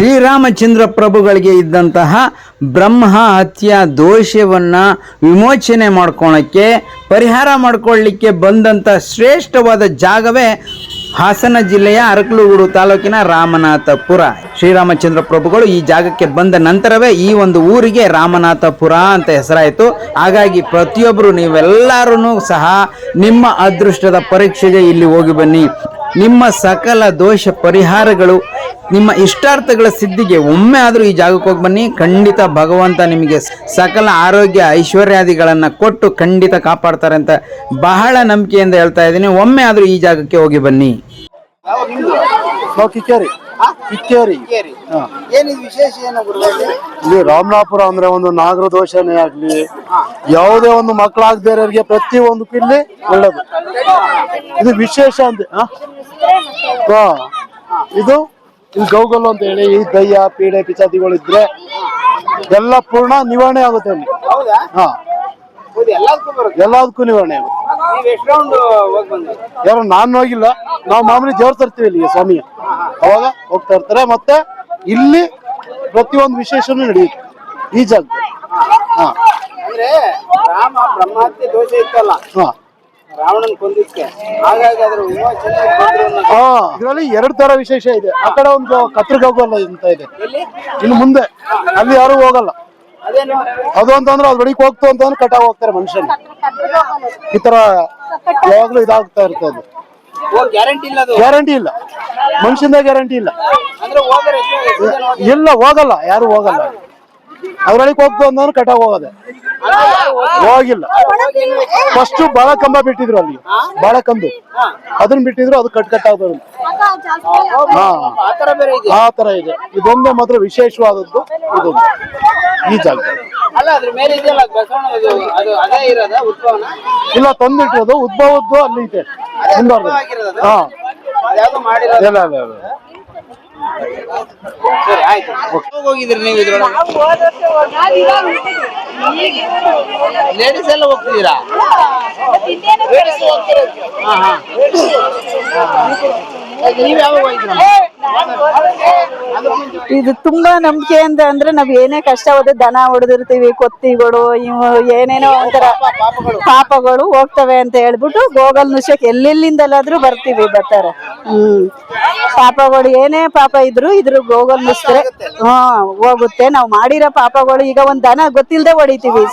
ಶ್ರೀರಾಮಚಂದ್ರ ಪ್ರಭುಗಳಿಗೆ ಇದ್ದಂತಹ ಬ್ರಹ್ಮ ಹತ್ಯಾ ದೋಷವನ್ನು ವಿಮೋಚನೆ ಮಾಡ್ಕೊಳಕ್ಕೆ, ಪರಿಹಾರ ಮಾಡಿಕೊಳ್ಳಿಕ್ಕೆ ಬಂದಂಥ ಶ್ರೇಷ್ಠವಾದ ಜಾಗವೇ ಹಾಸನ ಜಿಲ್ಲೆಯ ಅರಕಲಗೂಡು ತಾಲೂಕಿನ ರಾಮನಾಥಪುರ. ಶ್ರೀರಾಮಚಂದ್ರ ಪ್ರಭುಗಳು ಈ ಜಾಗಕ್ಕೆ ಬಂದ ನಂತರವೇ ಈ ಒಂದು ಊರಿಗೆ ರಾಮನಾಥಪುರ ಅಂತ ಹೆಸರಾಯಿತು. ಹಾಗಾಗಿ ಪ್ರತಿಯೊಬ್ಬರು ನೀವೆಲ್ಲರೂ ಸಹ ನಿಮ್ಮ ಅದೃಷ್ಟದ ಪರೀಕ್ಷೆಗೆ ಇಲ್ಲಿ ಹೋಗಿ ಬನ್ನಿ. ನಿಮ್ಮ ಸಕಲ ದೋಷ ಪರಿಹಾರಗಳು ನಿಮ್ಮ ಇಷ್ಟಾರ್ಥಗಳ ಸಿದ್ಧಿಗೆ ಒಮ್ಮೆ ಆದರೂ ಈ ಜಾಗಕ್ಕೆ ಹೋಗಿ ಬನ್ನಿ. ಖಂಡಿತ ಭಗವಂತ ನಿಮಗೆ ಸಕಲ ಆರೋಗ್ಯ ಐಶ್ವರ್ಯಾದಿಗಳನ್ನು ಕೊಟ್ಟು ಖಂಡಿತ ಕಾಪಾಡ್ತಾರೆ ಅಂತ ಬಹಳ ನಂಬಿಕೆಯಿಂದ ಹೇಳ್ತಾ ಇದ್ದೀನಿ. ಒಮ್ಮೆ ಆದರೂ ಈ ಜಾಗಕ್ಕೆ ಹೋಗಿ ಬನ್ನಿ. ಇಲ್ಲಿ ರಾಮನಾಪುರ ಅಂದ್ರೆ ಒಂದು ನಾಗರ ದೋಷನೇ ಆಗ್ಲಿ ಯಾವುದೇ ಒಂದು ಮಕ್ಕಳಾಗದೇ ಪ್ರತಿ ಒಂದು ಇಲ್ಲಿ ಒಳ್ಳೇದು. ಇದು ವಿಶೇಷ ಅಂತ ಹಾ? ಹಾ. ಇದು ಇಲ್ಲಿ ಗೌಗಲ್ಲು ಅಂತ ಹೇಳಿ ಈ ದಯ್ಯ ಪೀಡೆ ಪಿಚಾತಿಗಳಿದ್ರೆ ಎಲ್ಲ ಪೂರ್ಣ ನಿವಾರಣೆ ಆಗುತ್ತೆ ಅಲ್ಲಿ. ಹಾ. ಎಲ್ಲದಕ್ಕೂ ನಿವಾರಣೆ ಆಗುತ್ತೆ. ಯಾರು ನಾನು ಹೋಗಿಲ್ಲ. ನಾವು ಮಾಮೂಲಿ ದೇವ್ರ ತರ್ತೀವಿ ಇಲ್ಲಿಗೆ ಸ್ವಾಮಿ. ಅವಾಗ ಹೋಗ್ತಾ ಇರ್ತಾರೆ. ಮತ್ತೆ ಇಲ್ಲಿ ಪ್ರತಿಯೊಂದು ವಿಶೇಷನೂ ನಡೆಯುತ್ತೆ ಈ ಜಾಗದಲ್ಲಿ. ಹಾ ಅಂದ್ರೆ ರಾಮ ಬ್ರಹ್ಮಹತ್ಯೆ ದೋಷ ಇತ್ತಲ್ಲ. ಹಾ. ರಾವಣನ್ ಕೊಂದಿಕ್ಕೆ ಹಾಗಾಗಿ ಅದ್ರ ವಿಮೋಚನೆ ಬಂದ್ರು ಅನ್ನೋದು. ಹಾ ಇದರಲ್ಲಿ ಎರಡು ತರ ವಿಶೇಷ ಇದೆ. ಆ ಕಡೆ ಒಂದು ಕತ್ರಗೋಗಲ್ಲ ಅಂತ ಇದೆ. ಇನ್ನು ಮುಂದೆ. ಅಲ್ಲಿ ಯಾರು ಹೋಗಲ್ಲ. ಅದೇನು? ಅದು ಅಂತಂದ್ರೆ ಅದ್ ಬಡಿಕ್ ಹೋಗ್ತು ಅಂತಂದ್ರೆ ಕಟಾವ್ ಹೋಗ್ತಾರೆ ಮನುಷ್ಯನ. ಈ ತರ ಯಾವಾಗ್ಲೂ ಇದಾಗ್ತಾ ಇರ್ತದೆ. ಗ್ಯಾರಂಟಿ ಇಲ್ಲ ಅದು. ಗ್ಯಾರಂಟಿ ಇಲ್ಲ. ಮನುಷ್ಯನ ಗ್ಯಾರಂಟಿ ಇಲ್ಲ. ಅಂದ್ರೆ ಹೋದ್ರೆ ಎಷ್ಟು season ಹೋಗಿ- ಇಲ್ಲ ಹೋಗಲ್ಲ. ಯಾರು ಹೋಗಲ್ಲ. ಅದ್ರೊಳಗೆ ಹೋಗ್ತು ಅಂತಂದ್ರೆ ಕಟಾವ್ ಹೋಗೋದೆ ಅಂದ್ರೆ ಕಟ್ ಹೋಗೋದೆ. ಹೋಗಿಲ್ಲ? ಫಸ್ಟ್ ಬಾಳ ಕಂಬ ಬಿಟ್ಟಿದ್ರು ಅಲ್ಲಿ. ಬಾಳ ಕಂಬ ಅದನ್ನ ಬಿಟ್ಟಿದ್ರು ಅದು ಕಟ್ ಕಟ್ ಆಗೋದು ಹಾ. ಆ ತರ ಇದೆ. ಇದೊಂದೇ ಮಾತ್ರ ವಿಶೇಷವಾದದ್ದು ಇದೊಂದು ಈ ಜಾಗ. ಇಲ್ಲ ತಂದಿಟ್ಟಿರೋದು ಉದ್ಭವದ್ದು ಅಲ್ಲಿ ಇದೆ. ಹಾ. ಇಲ್ಲ ಇಲ್ಲ. ಸರಿ ಆಯ್ತು. ಹೋಗಿದ್ರಿ ನೀವು ಇದ್ರೊಳಗೆ. ಲೇಡೀಸ್ ಎಲ್ಲ ಹೋಗ್ತಿದ್ದೀರಾ? ಹಾ ಹಾ. ನೀವ್ ಯಾವಾಗ ಹೋಗಿದ್ರ? ಇದು ತುಂಬಾ ನಂಬಿಕೆ ಅಂತ ಅಂದ್ರೆ ನಾವ್ ಏನೇ ಕಷ್ಟ ಹೋದ್ರೆ ದನ ಹೊಡೆದಿರ್ತೀವಿ, ಕೊತ್ತಿಗಳು, ಇವು ಏನೇನೋ ಒಂಥರ ಪಾಪಗಳು ಹೋಗ್ತವೆ ಅಂತ ಹೇಳ್ಬಿಟ್ಟು ಗೋಗಲ್ ನುಷ್ಯಕ್ ಎಲ್ಲೆಲ್ಲಿಂದಲಾದ್ರೂ ಬರ್ತೀವಿ ಬರ್ತಾರೆ. ಹ್ಮ್. ಪಾಪಗಳು ಏನೇ ಪಾಪ ಇದ್ರು ಇದ್ರ ಗೋಗಲ್ ನುಸ್ತ್ರೆ ಹಾ ಹೋಗುತ್ತೆ. ನಾವ್ ಮಾಡಿರೋ ಪಾಪಗಳು ಈಗ ಒಂದ್ ದನ ಗೊತ್ತಿಲ್ದೆ ಹೊಡಿತೀವಿ.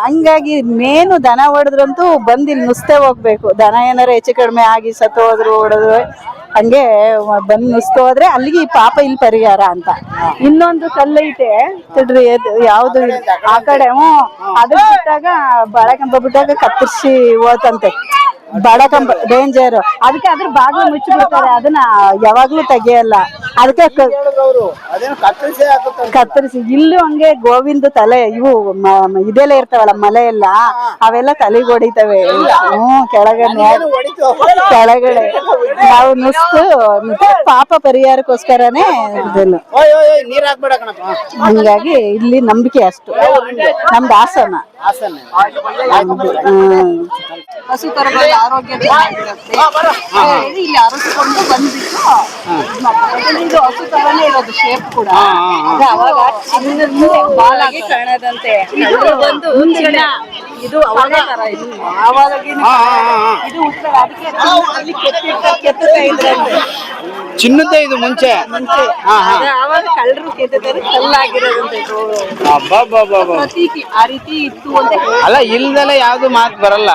ಹಂಗಾಗಿ ಮೇನು ದನ ಹೊಡೆದ್ರಂತೂ ಬಂದಿಲ್ ನುಸ್ತೆ ಹೋಗ್ಬೇಕು. ದನ ಏನಾರ ಹೆಚ್ಚು ಕಡಿಮೆ ಆಗಿ ಸತ್ತು ಹೋದ್ರು ಹಂಗೆ ಬಂದು ಮುಸ್ಕೋದ್ರೆ ಅಲ್ಲಿಗೆ ಪಾಪ ಇಲ್ಲಿ ಪರಿಹಾರ ಅಂತ. ಇನ್ನೊಂದು ಕಲ್ಲೈತೆ ತಿಳ್ರಿ ಯಾವ್ದು ಆ ಕಡೆ ಅದು ಬಿಟ್ಟಾಗ ಬಾಳೆಕಂಬ ಬಿಟ್ಟಾಗ ಕತ್ತರಿಸಿ ಹೋತಂತೆ. ಬಾಳೆಕಂಬ ಡೇಂಜರ್ ಅದಕ್ಕೆ ಅದ್ರ ಮುಚ್ಚಿ ಮುಚ್ಚಿಬಿಡ್ತಾರೆ. ಅದನ್ನ ಯಾವಾಗ್ಲೂ ತೆಗಿಯಲ್ಲ. ಅದಕ್ಕೆ ಕತ್ತರಿಸೇ ಕತ್ತರಿಸಿ. ಇಲ್ಲೂ ಹಂಗೆ ಗೋವಿಂದ ತಲೆ ಇವು ಇದೆಲ್ಲ ಇರ್ತಾವಲ್ಲ ಮಲೆ ಎಲ್ಲ ಅವೆಲ್ಲ ತಲೆಗೆ ಹೊಡಿತವೆ. ಹ್ಮ್ ಕೆಳಗಡೆ ಕೆಳಗಡೆ. ನಾವು ನುಸ್ತು ಪಾಪ ಪರಿಹಾರಕ್ಕೋಸ್ಕರನೇ ಇದನ್ನು ಓಯ್ ಓಯ್ ಓಯ್ ಕಣಪ್ಪ. ಹಂಗಾಗಿ ಇಲ್ಲಿ ನಂಬಿಕೆ ಅಷ್ಟು. ನಮ್ದು ಹಾಸನ ಹಸು ಕರುಗಳ ಆರೋಗ್ಯ ಚೆನ್ನಾಗಿರುತ್ತೆ ಇಲ್ಲಿ ಅರಸಿಕೊಂಡು ಬಂದ್ಬಿಟ್ಟು ಇದ್ ಹಸು ತರನೇ ಇರೋದು ಶೇಪ್ ಕೂಡ. ಅದು ಅವಾಗ ಚಿನ್ನದ ಕಾಣದಂತೆ. ಇದು ಬಂದು ಚಿನ್ನ. ಇದು ಅವಾಗ ತರ ಇದು. ಆವಾಗಿನ ಇದು ಉತ್ತರ ಅದಕ್ಕೆ ಕೆತ್ತಿರ್ತಾರೆ ಕೆತ್ತುತ್ತಾ ಇದ್ರಂತೆ. ಚಿನ್ನದ್ದೇ ಇದು ಮುಂಚೆ. ಆವಾಗ ಕಳ್ಳರು ಕೆತ್ತಿದ್ದಾರೆ ಕಲ್ಲಾಗಿರೋದಂತೆ ಇದು. ಅಬ್ಬಬ್ಬಬ್ಬಬ್ಬ. ಪ್ರತೀತಿ ಆ ರೀತಿ ಇತ್ತು ಅಂತ ಅಲ್ಲ ಇಲ್ದಲೆ ಯಾವ್ದು ಮಾತು ಬರಲ್ಲ.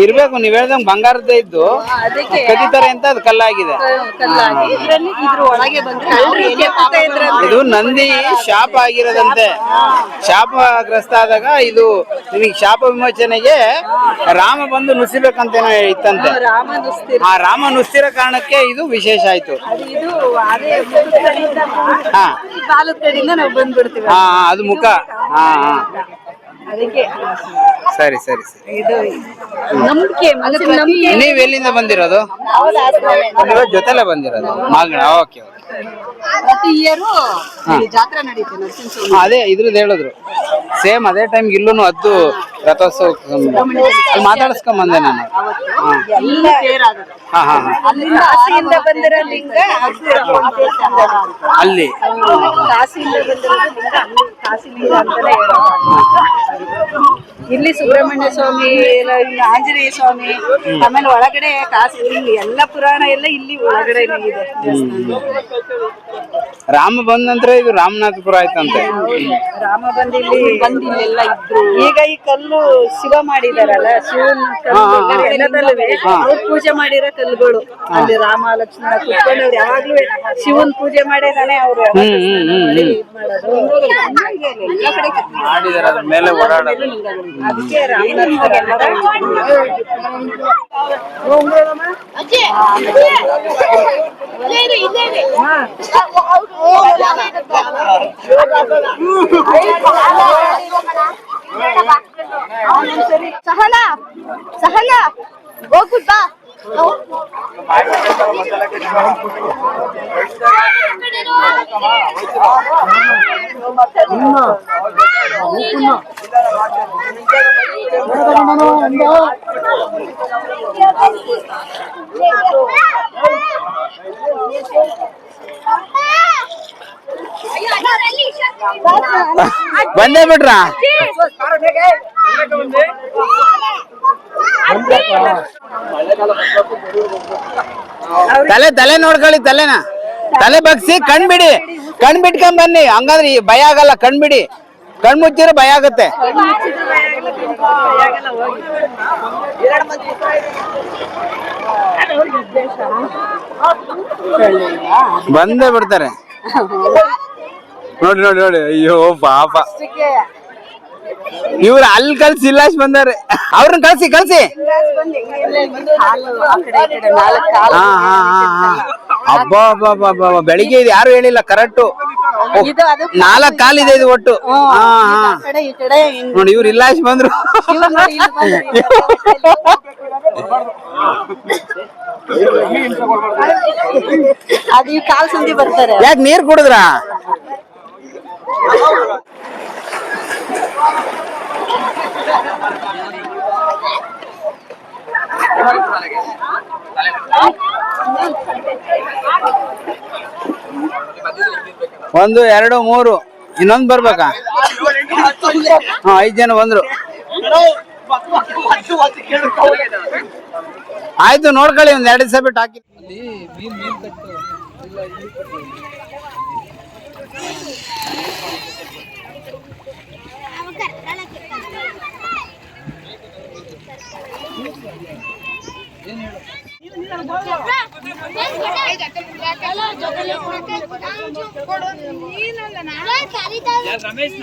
ಇರ್ಬೇಕು ನೀವ್ ಹೇಳ್ದಂಗ್ ಬಂಗಾರದ ಇದ್ದು. ಅದಕ್ಕೆ ಕದಿತಾರೆ ಅಂತ ಅದು ಕಲ್ಲಾಗಿದೆ. ಕಲ್ಲಾಗಿ. ಇದ್ರಲ್ಲಿ ಇದ್ರ ಒಳಗೆ ಬಂದ್ರೆ ಕಳ್ಳರು ಕೆತ್ತುತ್ತಾ ಇದ್ರಂತೆ ಇದು ನಂದಿ ಶಾಪ ಆಗಿರೋದಂತೆ. ಶಾಪಗ್ರಸ್ತ ಆದಾಗ ಇದು ನಿಮಗೆ ಶಾಪ ವಿಮೋಚನೆಗೆ ರಾಮ ಬಂದು ನುಸಿಬೇಕಂತೇನೋ ಇತ್ತಂತೆ. ರಾಮ ಆ ರಾಮ ನುಸ್ತಿರೋ ಕಾರಣಕ್ಕೆ ಇದು ವಿಶೇಷ ಆಯ್ತು. ಅದು ಇದು ಅದೇ ಮುಖದ ಕಡೆಯಿಂದ ಹಾ. ಈ ಬಾಲದ ಕಡೆಯಿಂದ ನಾವು ಬಂದ್ಬಿಡ್ತೀವಿ. ಹಾ ಹಾ, ಅದು ಮುಖ. ಹಾ ಹಾ. ಅದಕ್ಕೆ ಸರಿ ಸರಿ ಸರಿ. ಇದು ನಂಬಿಕೆ ನೀವ್ ಎಲ್ಲಿಂದ ಬಂದಿರೋದು? ನೀವ್ ಜೊತೆಲೆ ಬಂದಿರೋದು ಮಾಗಣ ಓಕೆ ಓಕೆ. ಪ್ರತಿ ಇಯರು ಜಾತ್ರೆ ನಡೀತೆ ನರಸಿಂಹ ಅದೇ ಇದ್ರದ್ದು ಹೇಳಿದ್ರು. ಸೇಮ್ ಅದೇ ಟೈಮ್ ಇಲ್ಲೂ ಹದ್ದು ರಥೋತ್ಸವ ಅಲ್ಲಿ ಮಾತಾಡಿಸ್ಕೊಂಡ್ ಬಂದೆ ನಾನು. ಹಾ ಹಾ ಅಲ್ಲಿ. ಇಲ್ಲಿ ಸುಬ್ರಹ್ಮಣ್ಯ ಸ್ವಾಮಿ ಆಂಜನೇಯ ಸ್ವಾಮಿ ಆಮೇಲೆ ಒಳಗಡೆ ಕಾಸಿ ಇಲ್ಲಿ ಎಲ್ಲ ಪುರಾಣ ಎಲ್ಲ ಇಲ್ಲಿ ಒಳಗಡೆ ಇದೆ ರಾಮ ಬಂದ ನಂತರ ಇದು ರಾಮನಾಥಪುರ ಆಯ್ತಂತೆ. ರಾಮ ಬಂದ ಇಲ್ಲಿ ಬಂದಿಲ್ಲ ಇಲ್ಲೆಲ್ಲ ಇದ್ರು. ಈಗ ಈ ಕಲ್ಲು ಶಿವ ಮಾಡಿದಾರಲ್ಲ ಶಿವನ ಕಲ್ಲು ಅವ್ರು ಪೂಜೆ ಮಾಡಿರೋ ಕಲ್ಲುಗಳು. ಅಲ್ಲಿ ರಾಮ ಲಕ್ಷ್ಮಣ ಕುತ್ಕೊಂಡು ಅವ್ರು ಯಾವಾಗ್ಲೂ ಶಿವನ್ ಪೂಜೆ ಮಾಡಿದಾನೆ ಅವ್ರು. ಮಾಡಿದಾರೆ ಅದ್ರ ಮೇಲೆ ಓಡಾಡೋದು ಅದಕ್ಕೆ ರಾಮನಾಥ್ ಎಲ್ಲರೂ సహనా సహనా. గోకుల్ బా. ಬಂದೇ ಬಿಟ್ರಾ ತಲೆ ತಲೆ ನೋಡ್ಕೊಳ್ಳಿ, ತಲೆನ. ತಲೆ ಬಗ್ಸಿ, ಕಣ್ ಬಿಡಿ. ಕಣ್ ಬಿಟ್ಕೊಂಡ್ ಬನ್ನಿ. ಹಂಗಂದ್ರೆ ಭಯ ಆಗಲ್ಲ, ಕಣ್ ಬಿಡಿ. ಕಣ್ ಮುಚ್ಚಿದ್ರೆ ಭಯ ಆಗುತ್ತೆ. ಬಂದೇ ಬಿಡ್ತಾರೆ ನೋಡಿ ನೋಡಿ ನೋಡಿ. ಅಯ್ಯೋ ಪಾಪ. ಇವ್ರು ಅಲ್ಲಿ ಕಳ್ಸಿ ಇಲ್ಲಾಶ್ ಬಂದಾರೆ ಅವ್ರನ್ನ ಕಳ್ಸಿ ಕಳ್ಸಿ. ಕಾಲು ಆ ಕಡೆ ಈ ಕಡೆ ನಾಲ್ಕು ಕಾಲು ಹಾ ಹಾ ಹಾ ಹಾ ಅಬ್ಬಾ ಅಬ್ಬಾ ಅಬ್ಬಾ ಅಬ್ಬಾ ಅಬ್ಬಾ. ಬೆಳಿಗ್ಗೆ ಇದು ಯಾರು ಹೇಳಿಲ್ಲ ಕರೆಕ್ಟ್ ಇದು ಅದು ಇದೆ ಕಾಲಿದೆ ಇದು ಒಟ್ಟು. ಹಾ ಹಾ. ಆ ಕಡೆ ಈ ಕಡೆ ಹಿಂಗ್. ನೋಡಿ ಇವ್ರು ಇಲ್ಲ ಬಂದ್ರು. ನೋಡಿ ಇಲ್ಲಿ ಬಂದ್ರು. ಅದು ಈ ಕಾಲ್ ಸಂದಿ ಬರ್ತಾರೆ. ಯಾಕೆ ನೀರ್ ಕುಡಿದ್ರಾ? ಒಂದು, ಎರಡು, ಮೂರು. ಇನ್ನೊಂದು ಬರ್ಬೇಕಾ? ಹಾ, ಐದು ಜನ ಬಂದ್ರು. ಆಯ್ತು, ನೋಡ್ಕೊಳ್ಳಿ, ಒಂದ್ ಎರಡು ದಿವಸ ಬಿಟ್ಟು ಹಾಕಿ. ರಮೇಶ್